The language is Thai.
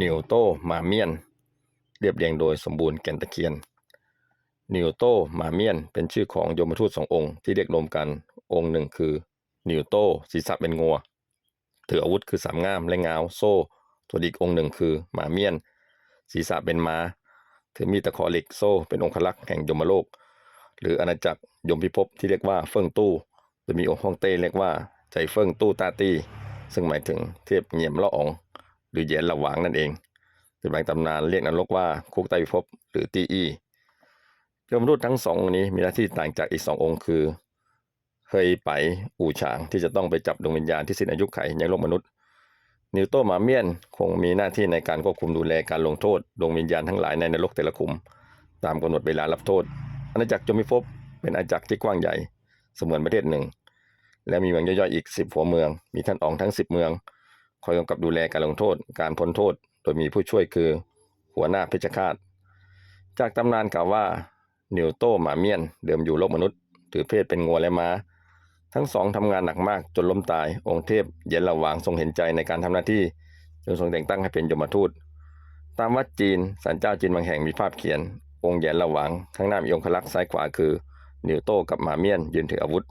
นิวโตมาเมียน เรียบเรียงโดยสมบูรณ์แก่นตะเคียน นิวโตมาเมียน เป็นชื่อของยมทูตสององค์ที่เรียกรวมกันองค์หนึ่งคือ นิวโตศีรษะเป็นงัวถืออาวุธคือสามง่ามและงาวโซ่ส่วอีกองค์หนึ่งคือหมาเมียน ศีรษะเป็นม้าถือมีดตะขอเหล็กโซ่เป็นองคลักษ์แห่งยมโลก หรืออาณาจักรยมพิภพที่เรียกว่าเฟิ่งตู้โดยมีองค์ฮ่องเต้เรียกว่า ใจเฟิ่งตู้ตาตี้ซึ่งหมายถึงเทพเหยี่ยมละออง หรือเยียนละหวางนั่นเองโดยบางตำนานเรียกนรกว่าคุกไตรพิภพหรือตีอี้ยมทูตทั้งสององค์นี้มีหน้าที่ต่างจากอีกสององค์คือเฮยไปอู่ฉางที่จะต้องไปจับดวงวิญญาณที่สิ้นอายุไขในโลกมนุษย์ นิวโตมาเมียนคงมีหน้าที่ในการควบคุมดูแลการลงโทษดวงวิญญาณทั้งหลายในนรกแต่ละคุม ตามกำหนดเวลารับโทษ อาณาจักรจอมิภพเป็นอาณาจักรที่กว้างใหญ่ เสมือนประเทศหนึ่ง และมีเมืองย่อยๆอีกสิบหัวเมือง มีท่านอองทั้งสิบเมือง คอยกำกับดูแลการลงโทษ การพ้นโทษ โดยมีผู้ช่วยคือ หัวหน้าเพชฌฆาต จากตำนานกล่าวว่านิวโตหมาเมียน เดิมอยู่โลกมนุษย์ ถือเพศเป็นงัวและม้า ทั้งสองทำงานหนักมากจนล้มตาย องค์เทพเย็นละหวางทรงเห็นใจในการทำหน้าที่จนทรงแต่งตั้งให้เป็นยมทูต ตามวัดจีนศาลเจ้าจีนบางแห่งมีภาพเขียน องค์แหยนละหวางข้างหน้ามีองคลักษ์ซ้ายขวาคือ นิวโตกับหมาเมียนยืนถืออาวุธ